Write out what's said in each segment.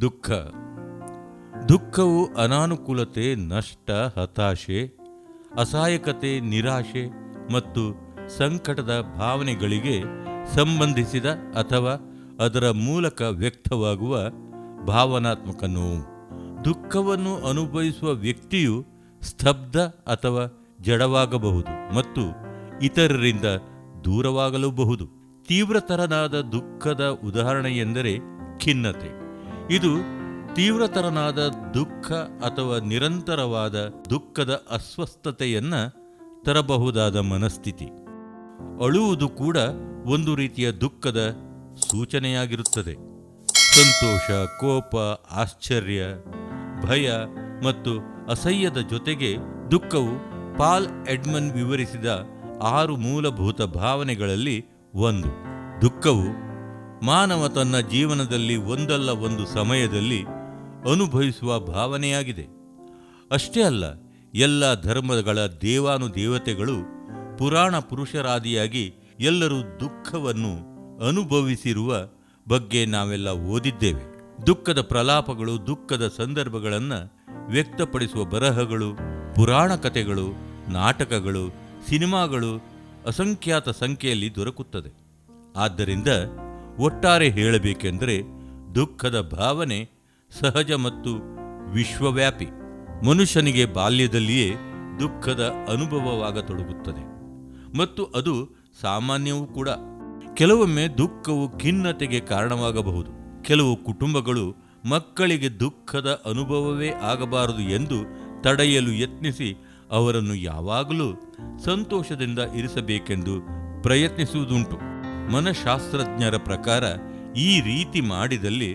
ದುಃಖ. ದುಃಖವು ಅನಾನುಕೂಲತೆ, ನಷ್ಟ, ಹತಾಶೆ, ಅಸಹಾಯಕತೆ, ನಿರಾಶೆ ಮತ್ತು ಸಂಕಟದ ಭಾವನೆಗಳಿಗೆ ಸಂಬಂಧಿಸಿದ ಅಥವಾ ಅದರ ಮೂಲಕ ವ್ಯಕ್ತವಾಗುವ ಭಾವನಾತ್ಮಕ ನೋವು. ದುಃಖವನ್ನು ಅನುಭವಿಸುವ ವ್ಯಕ್ತಿಯು ಸ್ತಬ್ಧ ಅಥವಾ ಜಡವಾಗಬಹುದು ಮತ್ತು ಇತರರಿಂದ ದೂರವಾಗಲೂಬಹುದು. ತೀವ್ರತರನಾದ ದುಃಖದ ಉದಾಹರಣೆಯೆಂದರೆ ಖಿನ್ನತೆ. ಇದು ತೀವ್ರತರನಾದ ದುಃಖ ಅಥವಾ ನಿರಂತರವಾದ ದುಃಖದ ಅಸ್ವಸ್ಥತೆಯನ್ನ ತರಬಹುದಾದ ಮನಸ್ಥಿತಿ. ಅಳುವುದು ಕೂಡ ಒಂದು ರೀತಿಯ ದುಃಖದ ಸೂಚನೆಯಾಗಿರುತ್ತದೆ. ಸಂತೋಷ, ಕೋಪ, ಆಶ್ಚರ್ಯ, ಭಯ ಮತ್ತು ಅಸಹ್ಯದ ಜೊತೆಗೆ ದುಃಖವು ಪಾಲ್ ಎಡ್ಮನ್ ವಿವರಿಸಿದ ಆರು ಮೂಲಭೂತ ಭಾವನೆಗಳಲ್ಲಿ ಒಂದು. ದುಃಖವು ಮಾನವ ತನ್ನ ಜೀವನದಲ್ಲಿ ಒಂದಲ್ಲ ಒಂದು ಸಮಯದಲ್ಲಿ ಅನುಭವಿಸುವ ಭಾವನೆಯಾಗಿದೆ. ಅಷ್ಟೇ ಅಲ್ಲ, ಎಲ್ಲ ಧರ್ಮಗಳ ದೇವಾನುದೇವತೆಗಳು ಪುರಾಣ ಪುರುಷರಾದಿಯಾಗಿ ಎಲ್ಲರೂ ದುಃಖವನ್ನು ಅನುಭವಿಸಿರುವ ಬಗ್ಗೆ ನಾವೆಲ್ಲ ಓದಿದ್ದೇವೆ. ದುಃಖದ ಪ್ರಲಾಪಗಳು, ದುಃಖದ ಸಂದರ್ಭಗಳನ್ನು ವ್ಯಕ್ತಪಡಿಸುವ ಬರಹಗಳು, ಪುರಾಣ ಕಥೆಗಳು, ನಾಟಕಗಳು, ಸಿನಿಮಾಗಳು ಅಸಂಖ್ಯಾತ ಸಂಖ್ಯೆಯಲ್ಲಿ ದೊರಕುತ್ತದೆ. ಆದ್ದರಿಂದ ಒಟ್ಟಾರೆ ಹೇಳಬೇಕೆಂದರೆ ದುಃಖದ ಭಾವನೆ ಸಹಜ ಮತ್ತು ವಿಶ್ವವ್ಯಾಪಿ. ಮನುಷ್ಯನಿಗೆ ಬಾಲ್ಯದಲ್ಲಿಯೇ ದುಃಖದ ಅನುಭವವಾಗತೊಡಗುತ್ತದೆ. ಮತ್ತು ಅದು ಸಾಮಾನ್ಯವೂ ಕೂಡ. ಕೆಲವೊಮ್ಮೆ ದುಃಖವು ಖಿನ್ನತೆಗೆ ಕಾರಣವಾಗಬಹುದು. ಕೆಲವು ಕುಟುಂಬಗಳು ಮಕ್ಕಳಿಗೆ ದುಃಖದ ಅನುಭವವೇ ಆಗಬಾರದು ಎಂದು ತಡೆಯಲು ಯತ್ನಿಸಿ ಅವರನ್ನು ಯಾವಾಗಲೂ ಸಂತೋಷದಿಂದ ಇರಿಸಬೇಕೆಂದು ಪ್ರಯತ್ನಿಸುವುದುಂಟು. ಮನಃಶಾಸ್ತ್ರಜ್ಞರ ಪ್ರಕಾರ ಈ ರೀತಿ ಮಾಡಿದಲ್ಲಿ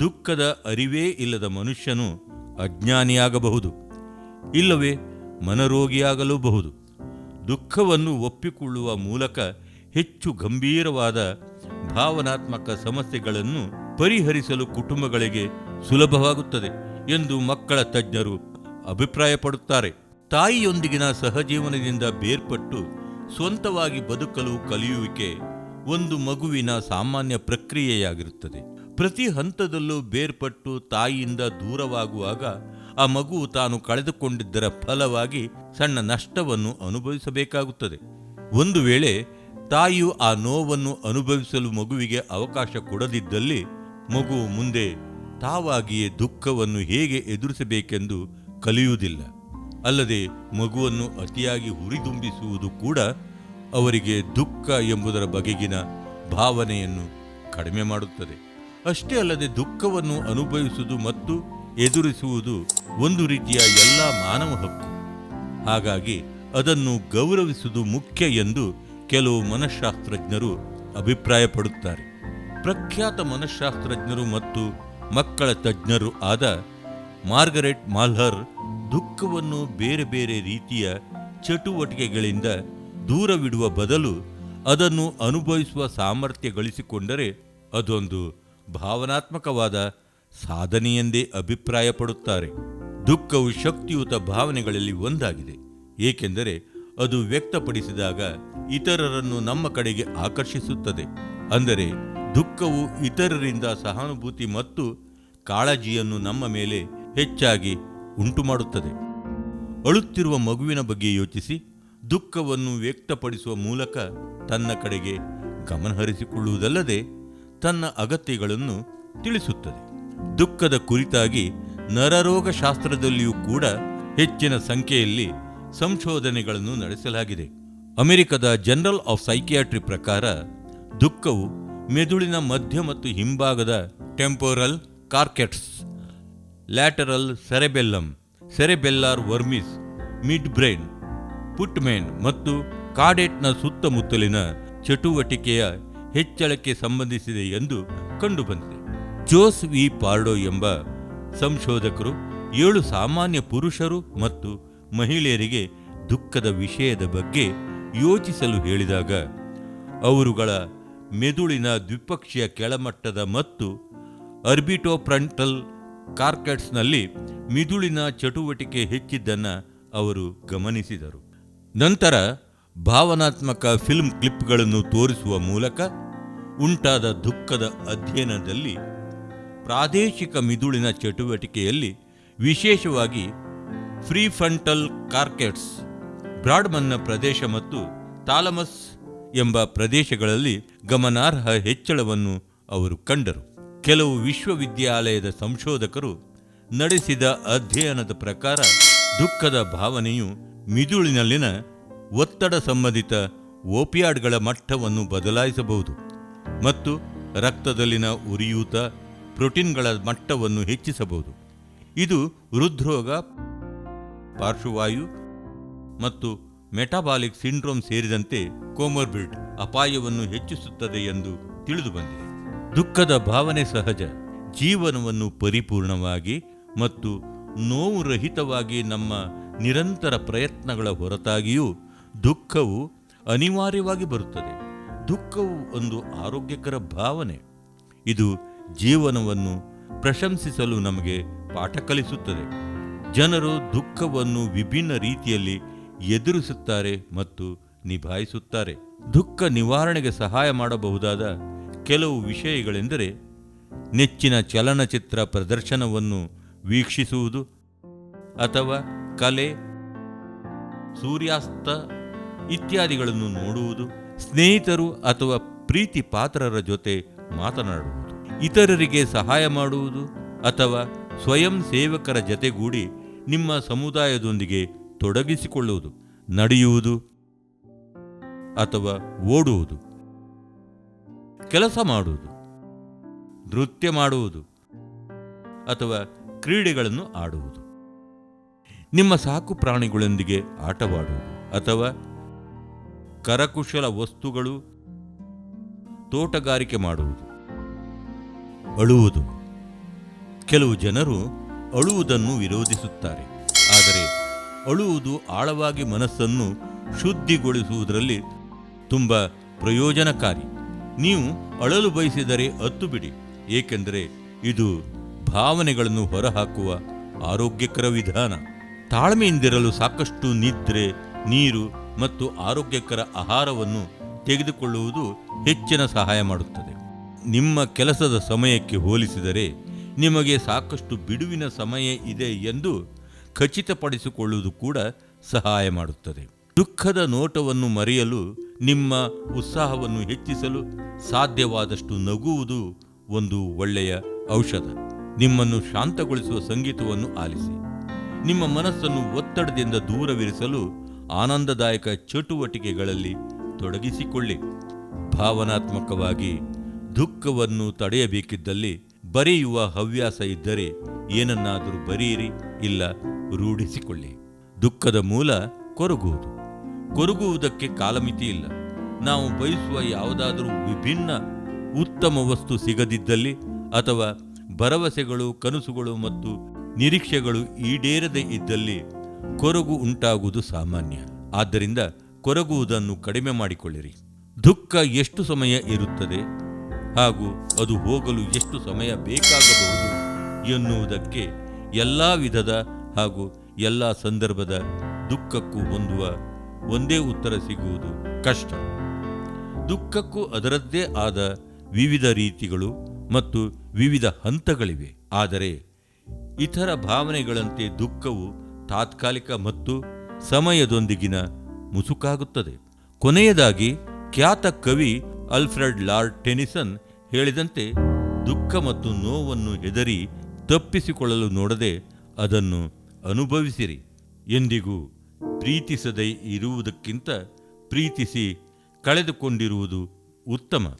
ದುಃಖದ ಅರಿವೇ ಇಲ್ಲದ ಮನುಷ್ಯನು ಅಜ್ಞಾನಿಯಾಗಬಹುದು, ಇಲ್ಲವೇ ಮನರೋಗಿಯಾಗಲೂಬಹುದು. ದುಃಖವನ್ನು ಒಪ್ಪಿಕೊಳ್ಳುವ ಮೂಲಕ ಹೆಚ್ಚು ಗಂಭೀರವಾದ ಭಾವನಾತ್ಮಕ ಸಮಸ್ಯೆಗಳನ್ನು ಪರಿಹರಿಸಲು ಕುಟುಂಬಗಳಿಗೆ ಸುಲಭವಾಗುತ್ತದೆ ಎಂದು ಮಕ್ಕಳ ತಜ್ಞರು ಅಭಿಪ್ರಾಯಪಡುತ್ತಾರೆ. ತಾಯಿಯೊಂದಿಗಿನ ಸಹಜೀವನದಿಂದ ಬೇರ್ಪಟ್ಟು ಸ್ವಂತವಾಗಿ ಬದುಕಲು ಕಲಿಯುವಿಕೆ ಒಂದು ಮಗುವಿನ ಸಾಮಾನ್ಯ ಪ್ರಕ್ರಿಯೆಯಾಗಿರುತ್ತದೆ. ಪ್ರತಿ ಹಂತದಲ್ಲೂ ಬೇರ್ಪಟ್ಟು ತಾಯಿಯಿಂದ ದೂರವಾಗುವಾಗ ಆ ಮಗು ತಾನು ಕಳೆದುಕೊಂಡಿದ್ದರ ಫಲವಾಗಿ ಸಣ್ಣ ನಷ್ಟವನ್ನು ಅನುಭವಿಸಬೇಕಾಗುತ್ತದೆ. ಒಂದು ವೇಳೆ ತಾಯಿಯು ಆ ನೋವನ್ನು ಅನುಭವಿಸಲು ಮಗುವಿಗೆ ಅವಕಾಶ ಕೊಡದಿದ್ದಲ್ಲಿ ಮಗು ಮುಂದೆ ತಾವಾಗಿಯೇ ದುಃಖವನ್ನು ಹೇಗೆ ಎದುರಿಸಬೇಕೆಂದು ಕಲಿಯುವುದಿಲ್ಲ. ಅಲ್ಲದೆ ಮಗುವನ್ನು ಅತಿಯಾಗಿ ಹುರಿದುಂಬಿಸುವುದು ಕೂಡ ಅವರಿಗೆ ದುಃಖ ಎಂಬುದರ ಬಗೆಗಿನ ಭಾವನೆಯನ್ನು ಕಡಿಮೆ ಮಾಡುತ್ತದೆ. ಅಷ್ಟೇ ಅಲ್ಲದೆ ದುಃಖವನ್ನು ಅನುಭವಿಸುವುದು ಮತ್ತು ಎದುರಿಸುವುದು ಒಂದು ರೀತಿಯ ಎಲ್ಲ ಮಾನವ ಹಕ್ಕು. ಹಾಗಾಗಿ ಅದನ್ನು ಗೌರವಿಸುವುದು ಮುಖ್ಯ ಎಂದು ಕೆಲವು ಮನಃಶಾಸ್ತ್ರಜ್ಞರು ಅಭಿಪ್ರಾಯಪಡುತ್ತಾರೆ. ಪ್ರಖ್ಯಾತ ಮನಃಶಾಸ್ತ್ರಜ್ಞರು ಮತ್ತು ಮಕ್ಕಳ ತಜ್ಞರು ಆದ ಮಾರ್ಗರೆಟ್ ಮಾಲ್ಹರ್ ದುಃಖವನ್ನು ಬೇರೆ ಬೇರೆ ರೀತಿಯ ಚಟುವಟಿಕೆಗಳಿಂದ ದೂರವಿಡುವ ಬದಲು ಅದನ್ನು ಅನುಭವಿಸುವ ಸಾಮರ್ಥ್ಯ ಗಳಿಸಿಕೊಂಡರೆ ಅದೊಂದು ಭಾವನಾತ್ಮಕವಾದ ಸಾಧನೆಯೆಂದೇ ಅಭಿಪ್ರಾಯಪಡುತ್ತಾರೆ. ದುಃಖವು ಶಕ್ತಿಯುತ ಭಾವನೆಗಳಲ್ಲಿ ಒಂದಾಗಿದೆ. ಏಕೆಂದರೆ ಅದು ವ್ಯಕ್ತಪಡಿಸಿದಾಗ ಇತರರನ್ನು ನಮ್ಮ ಕಡೆಗೆ ಆಕರ್ಷಿಸುತ್ತದೆ. ಅಂದರೆ ದುಃಖವು ಇತರರಿಂದ ಸಹಾನುಭೂತಿ ಮತ್ತು ಕಾಳಜಿಯನ್ನು ನಮ್ಮ ಮೇಲೆ ಹೆಚ್ಚಾಗಿ ಉಂಟುಮಾಡುತ್ತದೆ. ಅಳುತ್ತಿರುವ ಮಗುವಿನ ಬಗ್ಗೆ ಯೋಚಿಸಿ. ದುಃಖವನ್ನು ವ್ಯಕ್ತಪಡಿಸುವ ಮೂಲಕ ತನ್ನ ಕಡೆಗೆ ಗಮನಹರಿಸಿಕೊಳ್ಳುವುದಲ್ಲದೆ ತನ್ನ ಅಗತ್ಯಗಳನ್ನು ತಿಳಿಸುತ್ತದೆ. ದುಃಖದ ಕುರಿತಾಗಿ ನರರೋಗ ಶಾಸ್ತ್ರದಲ್ಲಿಯೂ ಕೂಡ ಹೆಚ್ಚಿನ ಸಂಖ್ಯೆಯಲ್ಲಿ ಸಂಶೋಧನೆಗಳನ್ನು ನಡೆಸಲಾಗಿದೆ. ಅಮೆರಿಕದ ಜನರಲ್ ಆಫ್ ಸೈಕಿಯಾಟ್ರಿ ಪ್ರಕಾರ ದುಃಖವು ಮೆದುಳಿನ ಮಧ್ಯ ಮತ್ತು ಹಿಂಭಾಗದ temporal cortex lateral cerebellum cerebellar vermis mid brain putamen ಮತ್ತು ಕಾಡೆಟ್ನ ಸುತ್ತಮುತ್ತಲಿನ ಚಟುವಟಿಕೆಯ ಹೆಚ್ಚಳಕ್ಕೆ ಸಂಬಂಧಿಸಿದೆ ಎಂದು ಕಂಡುಬಂದಿದೆ. Jose V. ಪಾರ್ಡೋ ಎಂಬ ಸಂಶೋಧಕರು ಏಳು ಸಾಮಾನ್ಯ ಪುರುಷರು ಮತ್ತು ಮಹಿಳೆಯರಿಗೆ ದುಃಖದ ವಿಷಯದ ಬಗ್ಗೆ ಯೋಚಿಸಲು ಹೇಳಿದಾಗ, ಅವರುಗಳ ಮೆದುಳಿನ ದ್ವಿಪಕ್ಷೀಯ ಕೆಳಮಟ್ಟದ ಮತ್ತು ಅರ್ಬಿಟೋಪ್ರಂಟಲ್ ಕಾರ್ಕೆಟ್ಸ್ನಲ್ಲಿ ಮಿದುಳಿನ ಚಟುವಟಿಕೆ ಹೆಚ್ಚಿದ್ದನ್ನು ಅವರು ಗಮನಿಸಿದರು. ನಂತರ ಭಾವನಾತ್ಮಕ ಫಿಲ್ಮ್ ಕ್ಲಿಪ್ಗಳನ್ನು ತೋರಿಸುವ ಮೂಲಕ ಉಂಟಾದ ದುಃಖದ ಅಧ್ಯಯನದಲ್ಲಿ ಪ್ರಾದೇಶಿಕ ಮಿದುಳಿನ ಚಟುವಟಿಕೆಯಲ್ಲಿ ವಿಶೇಷವಾಗಿ ಫ್ರೀಫಂಟಲ್ ಕಾರ್ಕೆಟ್ಸ್ ಬ್ರಾಡ್ಮನ್ನ ಪ್ರದೇಶ ಮತ್ತು ತಾಲಮಸ್ ಎಂಬ ಪ್ರದೇಶಗಳಲ್ಲಿ ಗಮನಾರ್ಹ ಹೆಚ್ಚಳವನ್ನು ಅವರು ಕಂಡರು. ಕೆಲವು ವಿಶ್ವವಿದ್ಯಾಲಯದ ಸಂಶೋಧಕರು ನಡೆಸಿದ ಅಧ್ಯಯನದ ಪ್ರಕಾರ ದುಃಖದ ಭಾವನೆಯು ಮಿದುಳಿನಲ್ಲಿನ ಒತ್ತಡ ಸಂಬಂಧಿತ ಓಪಿಯಾಡ್ಗಳ ಮಟ್ಟವನ್ನು ಬದಲಾಯಿಸಬಹುದು ಮತ್ತು ರಕ್ತದಲ್ಲಿನ ಉರಿಯೂತ ಪ್ರೋಟೀನ್ಗಳ ಮಟ್ಟವನ್ನು ಹೆಚ್ಚಿಸಬಹುದು. ಇದು ಹೃದ್ರೋಗ, ಪಾರ್ಶ್ವವಾಯು ಮತ್ತು ಮೆಟಾಬಾಲಿಕ್ ಸಿಂಡ್ರೋಮ್ ಸೇರಿದಂತೆ ಕೋಮರ್ಬಿಡ್ ಅಪಾಯವನ್ನು ಹೆಚ್ಚಿಸುತ್ತದೆ ಎಂದು ತಿಳಿದುಬಂದಿದೆ. ದುಃಖದ ಭಾವನೆ ಸಹಜ, ಜೀವನವನ್ನು ಪರಿಪೂರ್ಣವಾಗಿ ಮತ್ತು ನೋವು ರಹಿತವಾಗಿ ನಮ್ಮ ನಿರಂತರ ಪ್ರಯತ್ನಗಳ ಹೊರತಾಗಿಯೂ ದುಃಖವು ಅನಿವಾರ್ಯವಾಗಿ ಬರುತ್ತದೆ. ದುಃಖವು ಒಂದು ಆರೋಗ್ಯಕರ ಭಾವನೆ. ಇದು ಜೀವನವನ್ನು ಪ್ರಶಂಸಿಸಲು ನಮಗೆ ಪಾಠ ಕಲಿಸುತ್ತದೆ. ಜನರು ದುಃಖವನ್ನು ವಿಭಿನ್ನ ರೀತಿಯಲ್ಲಿ ಎದುರಿಸುತ್ತಾರೆ ಮತ್ತು ನಿಭಾಯಿಸುತ್ತಾರೆ. ದುಃಖ ನಿವಾರಣೆಗೆ ಸಹಾಯ ಮಾಡಬಹುದಾದ ಕೆಲವು ವಿಷಯಗಳೆಂದರೆ ನೆಚ್ಚಿನ ಚಲನಚಿತ್ರ ಪ್ರದರ್ಶನವನ್ನು ವೀಕ್ಷಿಸುವುದು ಅಥವಾ ಕಲೆ, ಸೂರ್ಯಾಸ್ತ ಇತ್ಯಾದಿಗಳನ್ನು ನೋಡುವುದು, ಸ್ನೇಹಿತರು ಅಥವಾ ಪ್ರೀತಿ ಪಾತ್ರರ ಜೊತೆ ಮಾತನಾಡುವುದು, ಇತರರಿಗೆ ಸಹಾಯ ಮಾಡುವುದು ಅಥವಾ ಸ್ವಯಂ ಸೇವಕರ ಜತೆಗೂಡಿ ನಿಮ್ಮ ಸಮುದಾಯದೊಂದಿಗೆ ತೊಡಗಿಸಿಕೊಳ್ಳುವುದು, ನಡೆಯುವುದು ಅಥವಾ ಓಡುವುದು, ಕೆಲಸ ಮಾಡುವುದು, ನೃತ್ಯ ಮಾಡುವುದು ಅಥವಾ ಕ್ರೀಡೆಗಳನ್ನು ಆಡುವುದು. ನಿಮ್ಮ ಸಾಕು ಪ್ರಾಣಿಗಳೊಂದಿಗೆ ಆಟವಾಡುವುದು ಅಥವಾ ಕರಕುಶಲ ವಸ್ತುಗಳು ತೋಟಗಾರಿಕೆ ಮಾಡುವುದು. ಅಳುವುದು. ಕೆಲವು ಜನರು ಅಳುವುದನ್ನು ವಿರೋಧಿಸುತ್ತಾರೆ. ಆದರೆ ಅಳುವುದು ಆಳವಾಗಿ ಮನಸ್ಸನ್ನು ಶುದ್ಧಿಗೊಳಿಸುವುದರಲ್ಲಿ ತುಂಬ ಪ್ರಯೋಜನಕಾರಿ. ನೀವು ಅಳಲು ಬಯಸಿದರೆ ಅತ್ತು ಬಿಡಿ, ಏಕೆಂದರೆ ಇದು ಭಾವನೆಗಳನ್ನು ಹೊರಹಾಕುವ ಆರೋಗ್ಯಕರ ವಿಧಾನ. ತಾಳ್ಮೆಯಿಂದಿರಲು ಸಾಕಷ್ಟು ನಿದ್ರೆ, ನೀರು ಮತ್ತು ಆರೋಗ್ಯಕರ ಆಹಾರವನ್ನು ತೆಗೆದುಕೊಳ್ಳುವುದು ಹೆಚ್ಚಿನ ಸಹಾಯ ಮಾಡುತ್ತದೆ. ನಿಮ್ಮ ಕೆಲಸದ ಸಮಯಕ್ಕೆ ಹೋಲಿಸಿದರೆ ನಿಮಗೆ ಸಾಕಷ್ಟು ಬಿಡುವಿನ ಸಮಯ ಇದೆ ಎಂದು ಖಚಿತಪಡಿಸಿಕೊಳ್ಳುವುದು ಕೂಡ ಸಹಾಯ ಮಾಡುತ್ತದೆ. ದುಃಖದ ನೋಟವನ್ನು ಮರೆಯಲು ನಿಮ್ಮ ಉತ್ಸಾಹವನ್ನು ಹೆಚ್ಚಿಸಲು ಸಾಧ್ಯವಾದಷ್ಟು ನಗುವುದು ಒಂದು ಒಳ್ಳೆಯ ಔಷಧ. ನಿಮ್ಮನ್ನು ಶಾಂತಗೊಳಿಸುವ ಸಂಗೀತವನ್ನು ಆಲಿಸಿ. ನಿಮ್ಮ ಮನಸ್ಸನ್ನು ಒತ್ತಡದಿಂದ ದೂರವಿರಿಸಲು ಆನಂದದಾಯಕ ಚಟುವಟಿಕೆಗಳಲ್ಲಿ ತೊಡಗಿಸಿಕೊಳ್ಳಿ. ಭಾವನಾತ್ಮಕವಾಗಿ ದುಃಖವನ್ನು ತಡೆಯಬೇಕಿದ್ದಲ್ಲಿ ಬರೆಯುವ ಹವ್ಯಾಸ ಇದ್ದರೆ ಏನನ್ನಾದರೂ ಬರೆಯಿರಿ, ಇಲ್ಲ ರೂಢಿಸಿಕೊಳ್ಳಿ. ದುಃಖದ ಮೂಲ ಕೊರಗುವುದು. ಕೊರಗುವುದಕ್ಕೆ ಕಾಲಮಿತಿ ಇಲ್ಲ. ನಾವು ಬಯಸುವ ಯಾವುದಾದರೂ ವಿಭಿನ್ನ ಉತ್ತಮ ವಸ್ತು ಸಿಗದಿದ್ದಲ್ಲಿ ಅಥವಾ ಭರವಸೆಗಳು, ಕನಸುಗಳು ಮತ್ತು ನಿರೀಕ್ಷೆಗಳು ಈಡೇರದೇ ಇದ್ದಲ್ಲಿ ಕೊರಗು ಉಂಟಾಗುವುದು ಸಾಮಾನ್ಯ. ಆದ್ದರಿಂದ ಕೊರಗುವುದನ್ನು ಕಡಿಮೆ ಮಾಡಿಕೊಳ್ಳಿರಿ. ದುಃಖ ಎಷ್ಟು ಸಮಯ ಇರುತ್ತದೆ ಹಾಗೂ ಅದು ಹೋಗಲು ಎಷ್ಟು ಸಮಯ ಬೇಕಾಗಬಹುದು ಎನ್ನುವುದಕ್ಕೆ ಎಲ್ಲ ವಿಧದ ಹಾಗೂ ಎಲ್ಲ ಸಂದರ್ಭದ ದುಃಖಕ್ಕೂ ಹೊಂದುವ ಒಂದೇ ಉತ್ತರ ಸಿಗುವುದು ಕಷ್ಟ. ದುಃಖಕ್ಕೂ ಅದರದ್ದೇ ಆದ ವಿವಿಧ ರೀತಿಗಳು ಮತ್ತು ವಿವಿಧ ಹಂತಗಳಿವೆ. ಆದರೆ ಇತರ ಭಾವನೆಗಳಂತೆ ದುಃಖವು ತಾತ್ಕಾಲಿಕ ಮತ್ತು ಸಮಯದೊಂದಿಗಿನ ಮುಸುಕಾಗುತ್ತದೆ. ಕೊನೆಯದಾಗಿ, ಖ್ಯಾತ ಕವಿ ಅಲ್ಫ್ರೆಡ್ ಲಾರ್ಡ್ ಟೆನಿಸನ್ ಹೇಳಿದಂತೆ, ದುಃಖ ಮತ್ತು ನೋವನ್ನು ಹೆದರಿ ತಪ್ಪಿಸಿಕೊಳ್ಳಲು ನೋಡದೆ ಅದನ್ನು ಅನುಭವಿಸಿರಿ. ಎಂದಿಗೂ ಪ್ರೀತಿಸದೇ ಇರುವುದಕ್ಕಿಂತ ಪ್ರೀತಿಸಿ ಕಳೆದುಕೊಂಡಿರುವುದು ಉತ್ತಮ.